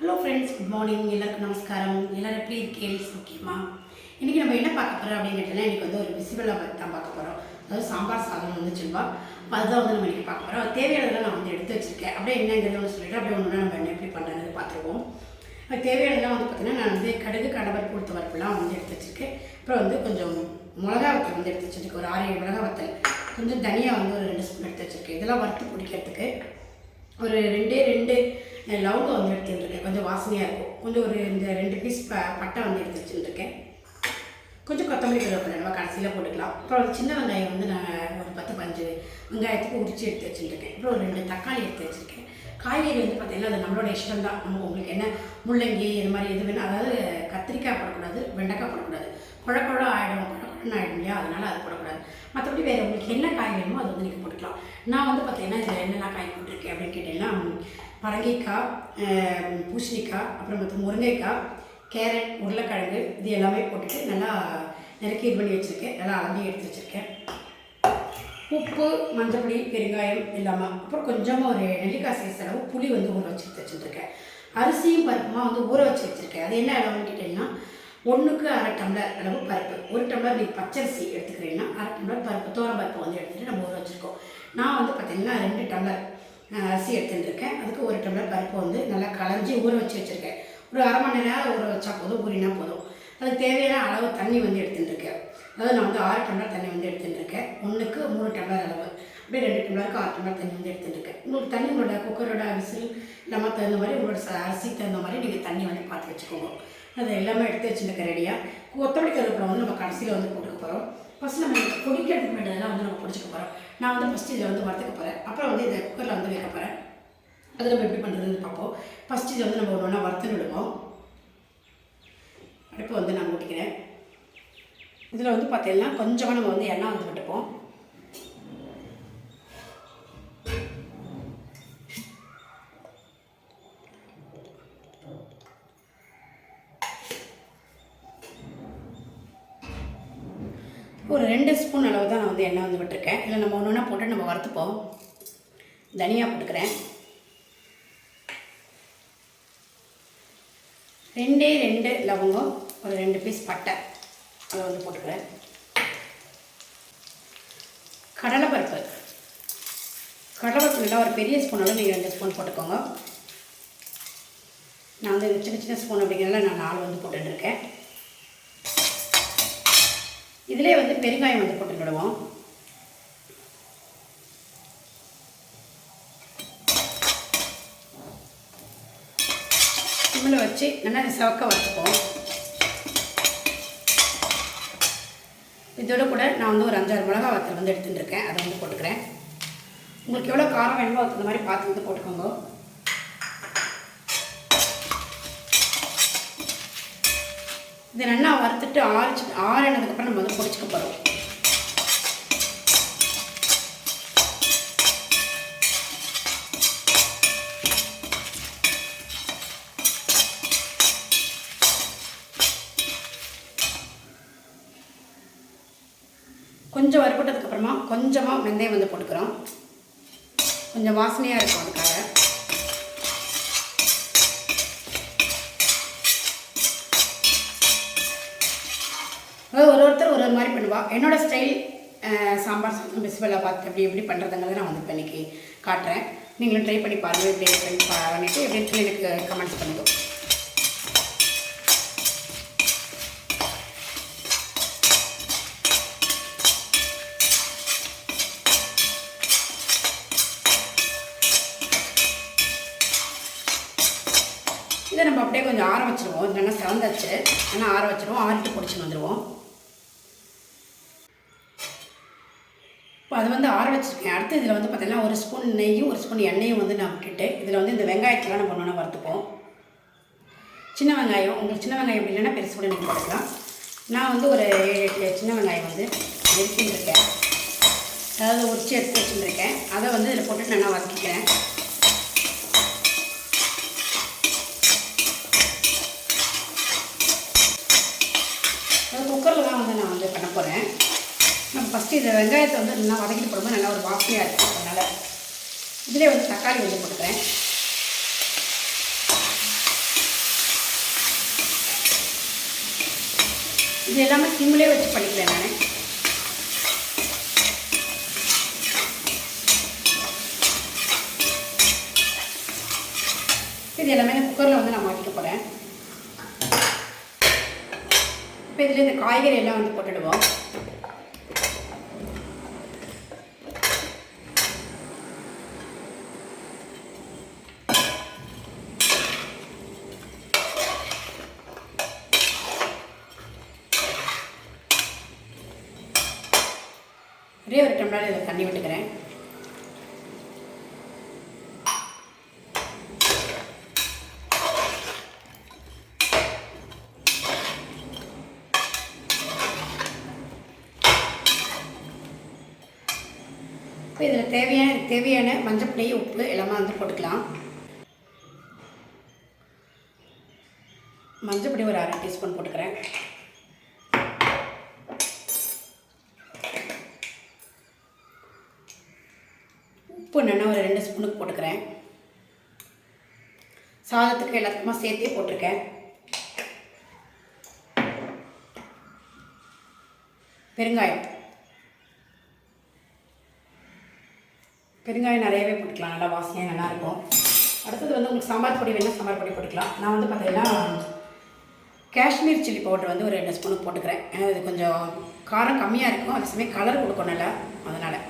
Hello friends good morning எல்லாருக்கும் நமஸ்காரம். எல்லோரும் எப்படி இருக்கேன் முக்கியமா இன்றைக்கி நம்ம என்ன பார்க்க போகிறோம் அப்படின்னு கேட்டோம்னா இன்றைக்கி வந்து ஒரு பிசிபெல்லா பற்றி தான் பார்க்க போகிறோம் அதாவது சாம்பார் சாதம் வந்து சொல்வா. அதுதான் வந்து நம்ம இன்றைக்கி பார்க்க போகிறோம் தேவையானதெல்லாம் நான் வந்து எடுத்து வச்சிருக்கேன். அப்படியே என்னங்கிறது ஒன்று சொல்லிட்டு அப்படியே ஒன்று நம்ம என்ன எப்படி பண்ணுறது பார்த்துருவோம். அது தேவையானதெல்லாம் வந்து பார்த்தீங்கன்னா நான் வந்து கடுகு கடவர் கொடுத்த வரப்புலாம் வந்து எடுத்து வச்சிருக்கேன். அப்புறம் வந்து கொஞ்சம் மிளகா வத்தல் வந்து எடுத்து வச்சிருக்கேன். ஒரு ஆறு ஏழு மிளகா வத்தல். கொஞ்சம் தனியாக வந்து ஒரு ரெண்டு ஸ்பூன் எடுத்து வச்சுருக்கேன். இதெல்லாம் வறுத்து பிடிக்கிறதுக்கு. ஒரு ரெண்டே ரெண்டு லவங்க வந்து எடுத்துட்டுருக்கேன். கொஞ்சம் வாசனையாக இருக்கும். கொஞ்சம் ஒரு இந்த ரெண்டு பீஸ் ப பட்டை வந்து எடுத்து வச்சுட்டுருக்கேன். கொஞ்சம் கொத்தமல்லி கருவேப்பிலை நம்ம கடைசியில் போட்டுக்கலாம். அப்புறம் ஒரு சின்ன வெங்காயம் வந்து நான் ஒரு பத்து பஞ்சு வெங்காயத்துக்கு உரிச்சு எடுத்து வச்சுருக்கேன் அப்புறம் ஒரு ரெண்டு தக்காளி எடுத்து வச்சுருக்கேன். காய்கறி வந்து பார்த்திங்கன்னா அது நம்மளோட இஷ்டம் தான். நம்ம உங்களுக்கு என்ன முள்ளங்கி இது மாதிரி எது வேணும் அதாவது கத்திரிக்காய் போடக்கூடாது வெண்டைக்காய் போடக்கூடாது. குழ குழ ஆகிடும் குழ குழன்னு ஆகிடும் இல்லையா? அதனால் அது போட மற்றபடி வேறு உங்களுக்கு என்ன காய் வேணுமோ அது வந்து நீங்கள் போட்டுக்கலாம். நான் வந்து பார்த்தீங்கன்னா இதில் என்னென்ன காய் போட்டிருக்கேன் அப்படின்னு கேட்டிங்கன்னா பரங்கிக்காய் பூசணிக்காய் அப்புறம் மற்ற முருங்கைக்காய் கேரட் உருளைக்கிழங்கு இது எல்லாமே போட்டுட்டு நல்லா நெருக்கி இது பண்ணி வச்சுருக்கேன். நல்லா அலம்பி எடுத்து வச்சுருக்கேன். உப்பு மஞ்சப்பொடி பெருங்காயம் இல்லாமல் அப்புறம் கொஞ்சமாக ஒரு நெல்லிக்காய் சைஸ் அளவு புளி வந்து ஊற வச்சு எடுத்து வச்சுருக்கேன். அரிசியும் பருப்புமா வந்து ஊற வச்சு வச்சுருக்கேன். அது என்ன அளவுன்னு கேட்டிங்கன்னா ஒன்றுக்கு அரை டம்ளர் அளவு பருப்பு. ஒரு டம்ளர் நீங்கள் பச்சரிசி எடுத்துக்கிறீங்கன்னா அரை டம்ளர் பருப்பு தோரம் பருப்பு வந்து எடுத்துகிட்டு நம்ம ஊற வச்சுருக்கோம். நான் வந்து பார்த்திங்கன்னா ரெண்டு டம்ளர் அரிசி எடுத்துகிட்டு அதுக்கு ஒரு டம்ளர் பருப்பு வந்து நல்லா களைஞ்சி ஊற வச்சு வச்சுருக்கேன். ஒரு அரை மணி நேரம் ஊற வச்சா போதும் ஊறினா போதும். அதுக்கு தேவையான அளவு தண்ணி வந்து எடுத்துகிட்டு அதாவது நான் வந்து ஆறு டம்ளர் தண்ணி வந்து எடுத்துகிட்டு ஒன்றுக்கு மூணு டம்ளர் அளவு. அப்படியே ரெண்டு டம்ளருக்கு ஆறு டம்ளர் தண்ணி வந்து எடுத்துகிட்டு இருக்கேன். உங்களுக்கு தண்ணி உங்களோட குக்கரோட விசில் இல்லாமல் தகுந்த மாதிரி உங்களோட அரிசி அரிசிக்கு தகுந்த மாதிரி நீங்கள் தண்ணி வந்து பார்த்து வச்சுக்கோங்க. அது எல்லாமே எடுத்து வச்சுருக்க ரெடியாக கொத்தமல்லி கருவேப்பிலை வந்து நம்ம கடைசியில் வந்து போட்டுக்க போகிறோம் ஃபஸ்ட் நம்ம பொடிக்கிறதுக்கு வேண்டியதெல்லாம் வந்து நம்ம பிடிச்சிக்க போகிறோம் நான் வந்து ஃபஸ்ட்டு இதில் வந்து வறுத்துக்க போகிறேன் அப்புறம் வந்து இதை குக்கரில் வந்து வைக்க போகிறேன் அது நம்ம எப்படி பண்ணுறதுன்னு பார்ப்போம். ஃபஸ்ட்டு இதை வந்து நம்ம ஒன்று ஒன்றா வறுத்து விடுவோம். அடுப்பு வந்து நான் ஊட்டிக்கிறேன் இதில் வந்து பார்த்தீங்கன்னா கொஞ்சமாக நம்ம வந்து எண்ணெய் வந்து விட்டுப்போம். ஒரு ரெண்டு ஸ்பூன் அளவு தான் நான் வந்து எண்ணெய் வந்து விட்டுருக்கேன். இல்லை நம்ம ஒன்று ஒன்றா போட்டு நம்ம வறுத்துப்போம். தனியா போட்டுக்கிறேன். ரெண்டே ரெண்டு லவங்கம் ஒரு ரெண்டு பீஸ் பட்டை. அதை வந்து போட்டுக்கிறேன். கடலைப்பருப்பு. கடலைப்பருப்பு நல்லா ஒரு பெரிய ஸ்பூன் அளவு நீங்கள் ரெண்டு ஸ்பூன் போட்டுக்கோங்க. நான் வந்து சின்ன சின்ன ஸ்பூன் அப்படிங்கிறதுல நான் நாலு வந்து போட்டுட்டுருக்கேன் இதிலே வந்து பெருங்காயம் வந்து போட்டு விடுவோம் சிம்மில் வச்சு நல்லா சவக்க வச்சுப்போம் இதோட கூட நான் வந்து ஒரு அஞ்சாறு மிளகா வத்தல் வந்து எடுத்துகிட்டு இருக்கேன் அதை வந்து போட்டுக்கிறேன். உங்களுக்கு எவ்வளோ காரம் வேணுமோ அதுக்கு மாதிரி பார்த்து வந்து போட்டுக்கோங்க. இது நல்லா வறுத்துட்டு ஆறிச்சு ஆறினதுக்கப்புறம் நம்ம வந்து பொடிச்சுக்க போகிறோம் கொஞ்சம் வறுபட்டதுக்கப்புறமா கொஞ்சமாக வெந்தயம் வந்து போட்டுக்கிறோம். கொஞ்சம் வாசனையாக இருக்கும் அதுக்காக. ஒரு ஒருத்தர் ஒரு ஒரு மாதிரி பண்ணுவா. என்னோட ஸ்டைல் சாம்பார் சாதம் பிஸ்பெல்லாம் பார்த்து எப்படி எப்படி பண்ணுறதுங்கிறத நான் வந்து இப்போ இன்றைக்கி காட்டுறேன். நீங்களும் ட்ரை பண்ணி பாருங்கள் இப்படி பண்ணி பண்ணிவிட்டு எப்படின்னு எனக்கு கமெண்ட்ஸ் பண்ணுங்க. இதை நம்ம அப்படியே கொஞ்சம் ஆற வச்சுருவோம். இல்லைன்னா சிறந்தாச்சு ஆனால் ஆற வச்சுருவோம். ஆறிட்டு பிடிச்சின்னு வந்துடுவோம் அது வந்து ஆற வச்சுருக்கேன். அடுத்து இதில் வந்து பார்த்தீங்கன்னா ஒரு ஸ்பூன் நெய்யும் ஒரு ஸ்பூன் எண்ணெயும் வந்து நான் விட்டுட்டு இதில் வந்து இந்த வெங்காயத்தெல்லாம் நம்ம ஒன்று வறுத்துப்போம். சின்ன வெங்காயம் உங்களுக்கு சின்ன வெங்காயம் இல்லைன்னா பெருசு கூட நீங்கள் போட்டுக்கலாம். நான் வந்து ஒரு ஏழு எட்டு சின்ன வெங்காயம் வந்து நெருக்கின்னு இருக்கேன். அதாவது உரிச்சு எடுத்து வச்சுருக்கேன் அதை வந்து இதில் போட்டு நான் வதக்கிக்கிறேன். ஃபஸ்ட்டு இந்த வெங்காயத்தை வந்து நல்லா வதக்கிட்டு போடும்போது நல்லா ஒரு வாசனையாக இருக்கும். அதனால் இதிலே வந்து தக்காளி வந்து போட்டுக்கிறேன். இது எல்லாமே சிம்மிலே வச்சு பண்ணிக்கிறேன் நான். இது எல்லாமே நான் குக்கரில் வந்து நான் மாட்டிக்க போகிறேன் இப்போ இதில் இந்த காய்கறி எல்லாம் வந்து போட்டுடுவோம். ஒரே ஒரு டம்ளர் இதில் தண்ணி விட்டுக்கிறேன். இப்போ இதில் தேவையான தேவையான மஞ்சப்பொடி உப்பு எல்லாமே வந்து போட்டுக்கலாம். மஞ்சப்பொடி ஒரு அரை டீஸ்பூன் போட்டுக்கிறேன் உப்பு நான் ஒரு ரெண்டு ஸ்பூனுக்கு போட்டுக்கிறேன். சாதத்துக்கு எல்லாத்துக்குமா சேர்த்தே போட்டிருக்கேன். பெருங்காயம். பெருங்காயம் நிறையவே போட்டுக்கலாம். நல்லா வாசனையாக நல்லாயிருக்கும் அடுத்தது வந்து உங்களுக்கு சாம்பார் பொடி வேணால் சாம்பார் பொடி போட்டுக்கலாம். நான் வந்து பார்த்தீங்கன்னா காஷ்மீர் சில்லி பவுடர் வந்து ஒரு ரெண்டு ஸ்பூனுக்கு போட்டுக்கிறேன். ஏன்னா இது கொஞ்சம் காரம் கம்மியாக இருக்கும். அதே சமயம் கலர் கொடுக்கும் நல்லா அதனால்.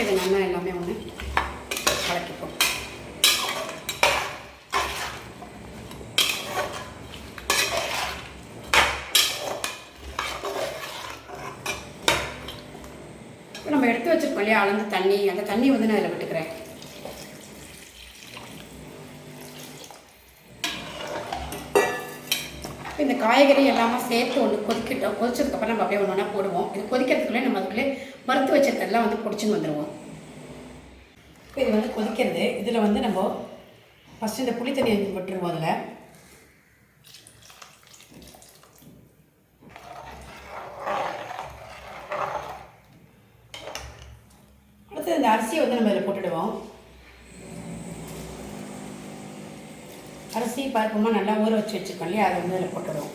இதை நல்லா எல்லாமே ஒன்று கலக்கிப்போம் இப்போ நம்ம எடுத்து வச்சிருக்கோம் இல்லையா அளந்து தண்ணி. அந்த தண்ணி வந்து நான் இதில் விட்டுக்கிறேன் இப்போ இந்த காய்கறி எல்லாமே சேர்த்து ஒன்று கொதிக்கிட்டோம். கொதிச்சதுக்கப்புறம் நம்ம அப்படியே ஒன்று ஒன்றா போடுவோம். இது கொதிக்கிறதுக்குள்ளே நம்ம அதுக்குள்ளே வறுத்து வச்சதெல்லாம் வந்து பிடிச்சின்னு வந்துடுவோம் இப்போ இது வந்து கொதிக்கிறது. இதில் வந்து நம்ம ஃபஸ்ட்டு இந்த புளி தண்ணி விட்டுருவோம் அதில். அடுத்து இந்த அரிசியை வந்து நம்ம இதில் போட்டுடுவோம். அரிசி பருப்புமா நல்லா ஊற வச்சு வச்சுருக்கோம் இல்லையா? அதை வந்து அதில் போட்டுடுவோம்.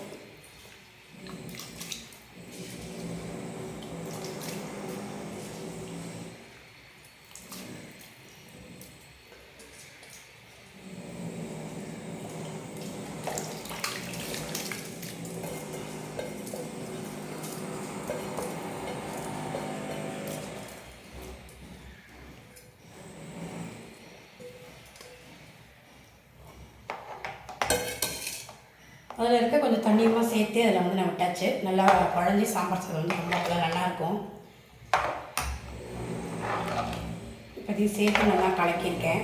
அதில் இருக்க கொஞ்சம் தண்ணியமாக சேர்த்து அதில் வந்து நான் விட்டாச்சு. நல்லா குழஞ்சி சாம்பார் சாதம் வந்து ரொம்ப நல்லா நல்லாயிருக்கும். இப்போதையும் சேர்த்து நல்லா கலக்கியிருக்கேன்.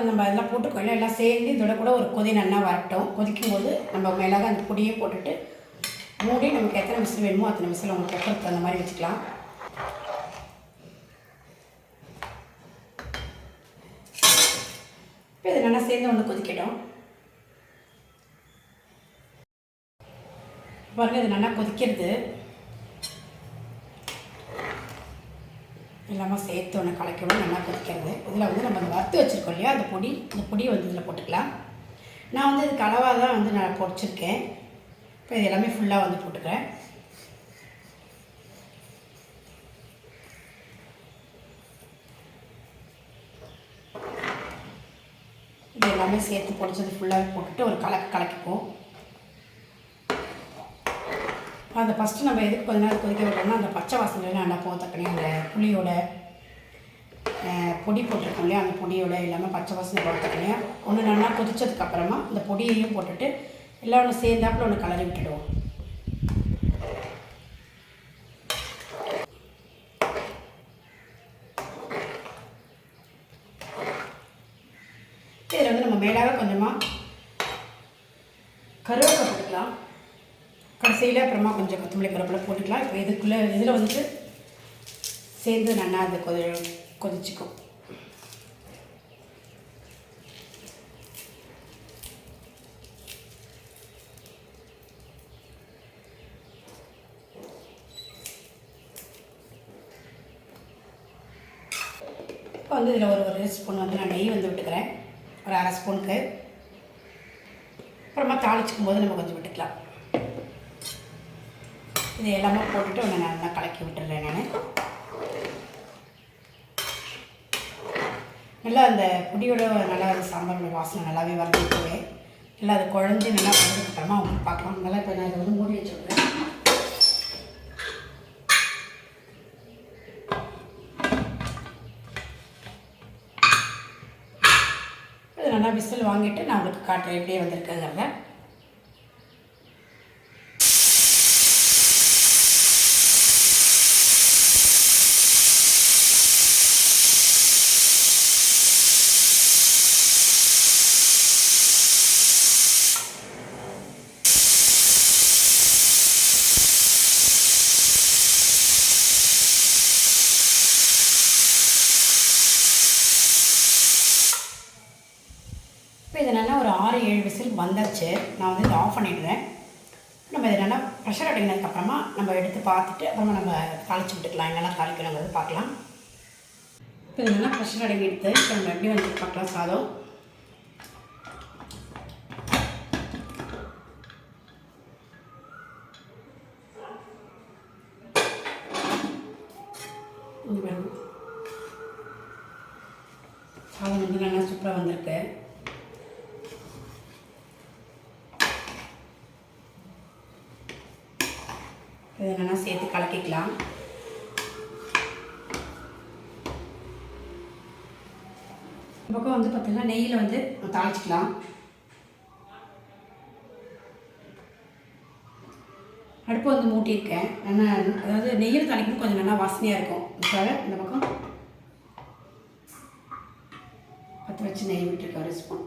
இந்த நம்ம எல்லாம் போட்டுக்கோல எல்லாம் சேர்ந்து இதோட கூட ஒரு கொதி நல்லா வரட்டும். கொதிக்கும் போது நம்ம மிளகா அந்த பொடியை போட்டுட்டு மூடி நமக்கு எத்தனை விசில் வேணுமோ அத்தனை விசில் உங்களுக்கு குக்கருக்கு அந்த மாதிரி வச்சுக்கலாம். இப்போ இது நல்லா சேர்ந்து ஒன்று கொதிக்கட்டும். பாருங்க இது நல்லா கொதிக்கிறது. எல்லாமே சேர்த்து ஒன்று கலக்கணும் நல்லா கொதிக்கிறது. இதில் வந்து நம்ம வறுத்து வச்சுருக்கோம் இல்லையா? அந்த பொடி இந்த பொடியை வந்து இதில் போட்டுக்கலாம். நான் வந்து இதுக்கு அளவாக தான் வந்து நான் பொடிச்சிருக்கேன் இப்போ இது எல்லாமே ஃபுல்லாக வந்து போட்டுக்கிறேன். இது எல்லாமே சேர்த்து பொடிச்சது ஃபுல்லாக போட்டுட்டு ஒரு கலக்கு கலக்கிப்போம் அந்த ஃபஸ்ட்டு நம்ம எதுக்கு கொஞ்ச நேரம் கொதிக்க விட்டோம்னா அந்த பச்சை வாசனைலாம் நல்லா போகும் அந்த புளியோட பொடி போட்டிருக்கோம் இல்லையா? அந்த பொடியோட எல்லாமே பச்சை வாசனை போட ஒன்று நல்லா கொதித்ததுக்கப்புறமா இந்த பொடியையும் போட்டுட்டு எல்லாம் ஒன்று சேர்ந்தாப்புல ஒன்று கலரி விட்டுடுவோம் இதில் வந்து நம்ம மேலாக கொஞ்சமாக கருவேப்பிலை போட்டுக்கலாம் அப்புறமா கொஞ்சம் கொத்தமல்லி கருவேப்பிலை போட்டுக்கலாம். இப்போ இதுக்குள்ளே இதில் வந்துட்டு சேர்ந்து நல்லா அந்த கொதி கொதிச்சுக்கும். இப்போ வந்து இதில் ஒரு ஒரு ஸ்பூன் வந்து நான் நெய் வந்து விட்டுக்கிறேன். ஒரு அரை ஸ்பூனுக்கு அப்புறமா தாளிச்சிக்கும் போது நம்ம கொஞ்சம் விட்டுக்கலாம். இது எல்லாமே போட்டுட்டு ஒன்று நல்லா கலக்கி விட்டுறேன் நான். நல்லா அந்த பொடியோட நல்லா அந்த சாம்பாரோட வாசனை நல்லாவே வரதுக்குவே நல்லா அது குழஞ்சி நல்லா வந்ததுக்கப்புறமா அவங்க பார்க்கலாம். நல்லா இப்போ நான் இதை வந்து மூடி வச்சுருக்கேன். இது நல்லா விசில் வாங்கிட்டு நான் உங்களுக்கு காட்டுறேன். எப்படியே வந்திருக்குங்கிறத இப்போ இது நல்லா ஒரு ஆறு ஏழு விசில் வந்தாச்சு நான் வந்து இதை ஆஃப் பண்ணிடுறேன். நம்ம இது நல்லா ப்ரெஷர் அடங்கினதுக்கப்புறமா நம்ம எடுத்து பார்த்துட்டு அப்புறமா நம்ம தாளிச்சு விட்டுக்கலாம். என்னெல்லாம் தாளிக்கணுங்கிறது பார்க்கலாம். இப்போ இது நல்லா ப்ரெஷர் அடங்கி எடுத்து இப்போ நம்ம எப்படி வந்து பார்க்கலாம் சாதம். சாதம் வந்து நல்லா சூப்பராக வந்திருக்கு. இதை சேர்த்து கலக்கிக்கலாம். இந்த பக்கம் வந்து பார்த்திங்கன்னா நெய்யில் வந்து தாளிச்சிக்கலாம். அடுப்பு வந்து மூட்டியிருக்கேன். நல்லா அதாவது நெய்யில் தாளிக்கும் கொஞ்சம் நல்லா வாசனையாக இருக்கும். அதுக்காக இந்த பக்கம் பற்ற வச்சு நெய் விட்டுருக்கேன் ஒரு ஸ்பூன்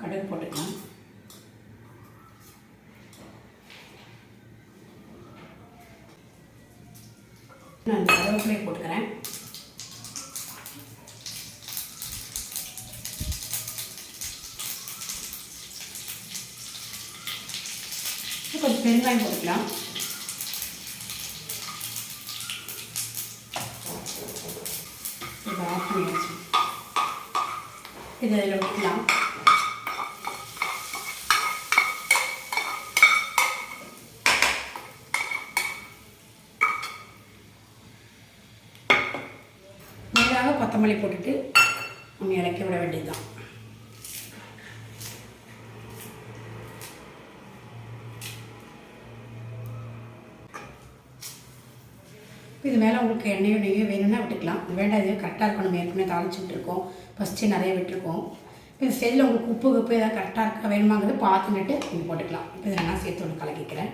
கடுகு போட்டுக்கலாம். நான் கருவேப்பிலையை போட்டுக்கிறேன். கொஞ்சம் பெருங்காயம் போட்டுக்கலாம். இதை ஆஃப் பண்ணியாச்சு. இதை இதில் விட்டுக்கலாம் கொத்தமல்லி போட்டுட்டு நம்ம இறக்கி விட வேண்டியதுதான். இது மேலே உங்களுக்கு எண்ணெயோ நெய்யோ வேணும்னா விட்டுக்கலாம். வேண்டாம் இது கரெக்டாக இருக்கும். நம்ம ஏற்கனவே தாளிச்சு விட்டுருக்கோம் ஃபஸ்ட்டு நிறைய விட்டுருக்கோம். இந்த செல்லில் உங்களுக்கு உப்பு உப்பு ஏதாவது கரெக்டாக இருக்கா வேணுமாங்கிறது பார்த்துட்டு நீங்கள் போட்டுக்கலாம். இப்போ இதை நான் சேர்த்து ஒன்று கலக்கிக்கிறேன்.